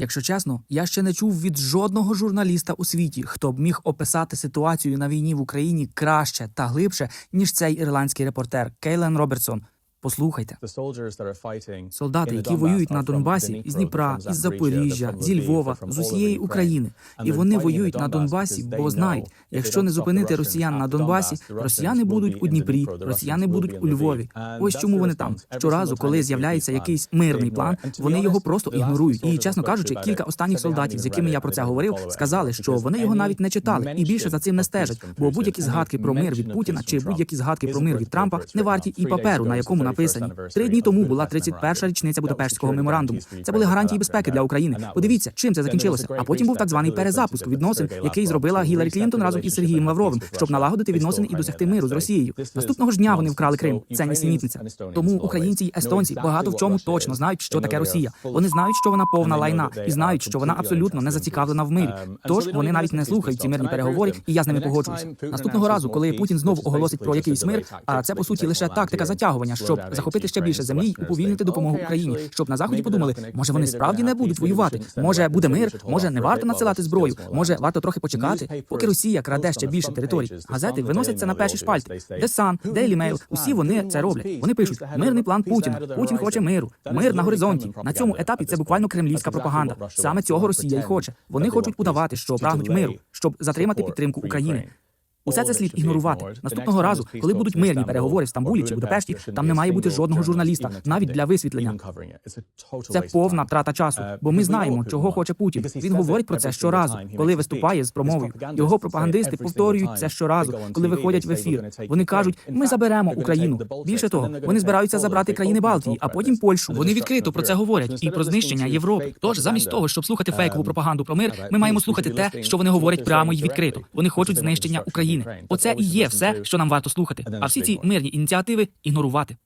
Якщо чесно, я ще не чув від жодного журналіста у світі, хто б міг описати ситуацію на війні в Україні краще та глибше, ніж цей ірландський репортер Кейлен Робертсон. Послухайте. Солдати, які воюють на Донбасі із Дніпра, із Запоріжжя, зі Львова, з усієї України, і вони воюють на Донбасі, бо знають, якщо не зупинити росіян на Донбасі, росіяни будуть у Дніпрі, росіяни будуть у Львові. Ось чому вони там. Щоразу, коли з'являється якийсь мирний план, вони його просто ігнорують. І чесно кажучи, кілька останніх солдатів, з якими я про це говорив, сказали, що вони його навіть не читали і більше за цим не стежать. Бо будь-які згадки про мир від Путіна чи будь-які згадки про мир від Трампа не варті і паперу, на якому написані. Три дні тому була 31-ша річниця Будапештського меморандуму. Це були гарантії безпеки для України. Подивіться, чим це закінчилося. А потім був так званий перезапуск відносин, який зробила Гіларі Клінтон разом із Сергієм Лавровим, щоб налагодити відносини і досягти миру з Росією. Наступного ж дня вони вкрали Крим. Це нісенітниця. Тому українці й естонці багато в чому точно знають, що таке Росія. Вони знають, що вона повна лайна, і знають, що вона абсолютно не зацікавлена в мирі. Тож вони навіть не слухають ці мирні переговори, і я з ними погоджуюся. Наступного разу, коли Путін знову оголосить про якийсь мир, а це по суті лише тактика затягування, щоб захопити ще більше землі й уповільнити допомогу Україні, щоб на заході подумали, може вони справді не будуть воювати. Може буде мир, може не варто надсилати зброю, може варто трохи почекати, поки Росія краде ще більше територій. Газети виносять це на перші шпальти. The Sun, Daily Mail, усі вони це роблять. Вони пишуть мирний план Путіна. Путін хоче миру, мир на горизонті. На цьому етапі це буквально кремлівська пропаганда. Саме цього Росія й хоче. Вони хочуть удавати, що прагнуть миру, щоб затримати підтримку України. Усе це слід ігнорувати. Наступного разу, коли будуть мирні переговори в Стамбулі чи Будапешті, там не має бути жодного журналіста, навіть для висвітлення. Це повна втрата часу, бо ми знаємо, чого хоче Путін. Він говорить про це щоразу, коли виступає з промовою. Його пропагандисти повторюють це щоразу, коли виходять в ефір. Вони кажуть, ми заберемо Україну. Більше того, вони збираються забрати країни Балтії, а потім Польщу. Вони відкрито про це говорять і про знищення Європи. Тож, замість того, щоб слухати фейкову пропаганду про мир, ми маємо слухати те, що вони говорять прямо і відкрито. Вони хочуть знищення України. Оце і є все, що нам варто слухати. А всі ці мирні ініціативи ігнорувати.